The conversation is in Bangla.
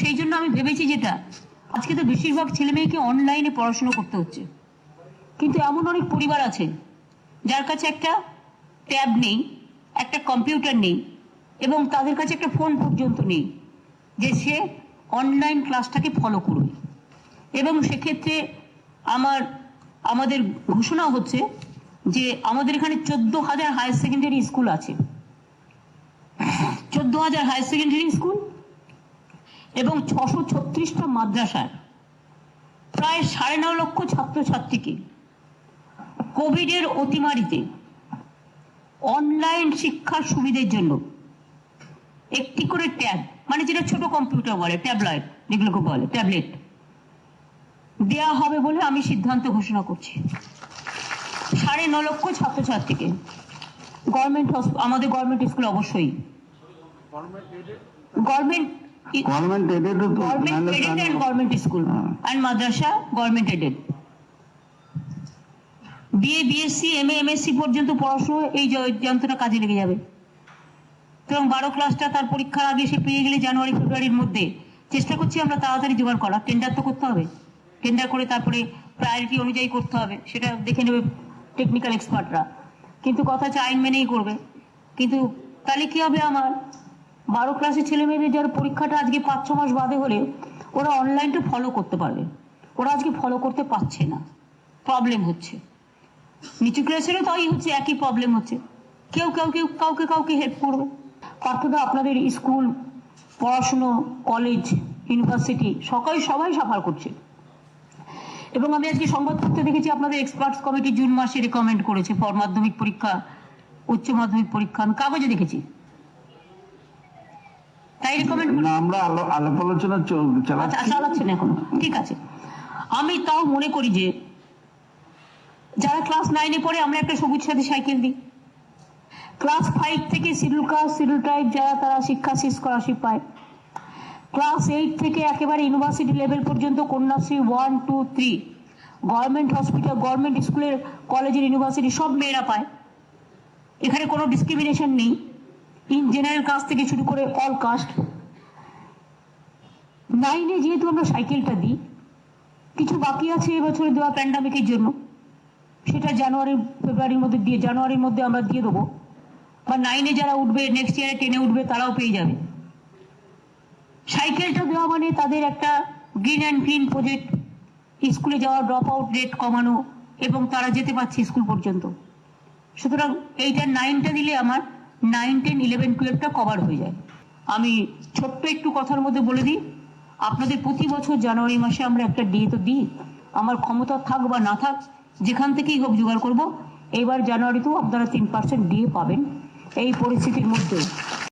সেই জন্য আমি ভেবেছি যেটা, আজকে তো বেশিরভাগ ছেলে মেয়েকে অনলাইনে পড়াশোনা করতে হচ্ছে। কিন্তু এমন অনেক পরিবার আছে, যার কাছে একটা ট্যাব নেই, একটা কম্পিউটার নেই, এবং তাদের কাছে একটা ফোন পর্যন্ত নেই, যে সে অনলাইন ক্লাসটাকে ফলো করবে এবং সেক্ষেত্রে আমার, আমাদের ঘোষণা হচ্ছে যে আমাদের এখানে চোদ্দ হাজার হায়ার সেকেন্ডারি স্কুল আছে। চোদ্দ হাজার হায়ার সেকেন্ডারি স্কুল এবং ছশো ছত্রিশটা মাদ্রাসার। প্রায় সাড়ে ন লক্ষ ছাত্রছাত্রীকে কোভিডের অতিমারিতে অনলাইন শিক্ষার সুবিধের জন্য একটি করে ট্যাব মানে যেটা ছোট কম্পিউটার বলে ট্যাবলেট যেগুলোকে বলে ট্যাবলেট দেয়া হবে বলে আমি সিদ্ধান্ত ঘোষণা করছি। সাড়ে ন লক্ষ ছাত্রছাত্রীকে গভর্নমেন্ট আমাদের গভর্নমেন্ট স্কুল অবশ্যই। Government BA BSc M A MSc পর্যন্ত পড়াশোনা এই যন্ত্রটা কাজে লেগে যাবে। বারো ক্লাসটা তার পরীক্ষার আগে সে পেয়ে গেলে জানুয়ারি ফেব্রুয়ারির মধ্যে। চেষ্টা করছি আমরা তাড়াতাড়ি জোগাড় করা টেন্ডার তো করতে হবে। টেন্ডার করে তারপরে প্রায়োরিটি অনুযায়ী করতে হবে। সেটা দেখে নেবে টেকনিক্যাল এক্সপার্টরা কিন্তু কথা হচ্ছে আইন মেনেই করবে। কিন্তু তাহলে কি হবে আমার? বারো ক্লাসের ছেলে মেয়েদের যার পরীক্ষাটা আজকে পাঁচ ছ মাস বাদে হলে ওরা অনলাইনটা ফলো করতে পারবে। ওরা আজকে ফলো করতে পারছে না। প্রবলেম হচ্ছে। নিচু ক্লাসেরও তাই হচ্ছে, একই প্রবলেম হচ্ছে। কেউ কেউ কেউ কাউকে কাউকে হেল্প করবে পার্থদা, আপনাদের স্কুল পড়াশুনো কলেজ ইউনিভার্সিটি সবাই সবাই সাফার করছে। এবং আমি আজকে সংবাদপত্রে দেখেছি, আপনাদের এক্সপার্টস কমিটি জুন মাসে রেকমেন্ড করেছে মাধ্যমিক পরীক্ষা, উচ্চ মাধ্যমিক পরীক্ষা, আমি কাগজে দেখেছি। তাই রেকমেন্ড না আমরা আলো- আলাপ আলোচনা চল- আচ্ছা চালাচ্ছি চালাচ্ছেন এখনও। ঠিক আছে। আমি তাও মনে করি যে যারা ক্লাস নাইনে পড়ে আমরা একটা সবুজ সাথী সাইকেল দিই। ক্লাস ফাইভ থেকে শিডিউল কাস্ট শিডিউল ট্রাইব যারা তারা শিক্ষা স্কলারশিপ পায়। ক্লাস এইট থেকে একেবারে ইউনিভার্সিটি লেভেল পর্যন্ত Kanyashree one two three government hospital government স্কুলের কলেজের ইউনিভার্সিটি সব মেয়েরা পায়। এখানে কোনো ডিসক্রিমিনেশন নেই। জেনারেল কাস্ট থেকে শুরু করে অল কাস্ট। নাইনে যেহেতু আমরা সাইকেলটা দিই, কিছু বাকি আছে এবছরে দেওয়া প্যান্ডামিকের জন্য। সেটা জানুয়ারি ফেব্রুয়ারির মধ্যে দিয়ে জানুয়ারির মধ্যে আমরা দিয়ে দেবো। বা নাইনে যারা উঠবে নেক্সট ইয়ারে টেনে উঠবে, তারাও পেয়ে যাবে। সাইকেলটা দেওয়া মানে তাদের একটা গ্রিন অ্যান্ড ক্লিন প্রজেক্ট স্কুলে যাওয়া ড্রপ আউট রেট কমানো এবং তারা যেতে পারছে স্কুল পর্যন্ত। সুতরাং এইটা নাইনটা দিলে আমার নাইন টেন ইলেভেন টুয়েলভটা কভার হয়ে যায়। আমি ছোট্ট একটু কথার মধ্যে বলে দিই, আপনাদের প্রতি বছর জানুয়ারি মাসে আমরা একটা ডিএ তো দিই। আমার ক্ষমতা থাক বা না থাক, যেখান থেকেই হোক জোগাড় করব। এবার জানুয়ারিতেও আপনারা তিন পার্সেন্ট ডিএ পাবেন। এই পরিস্থিতির মধ্যে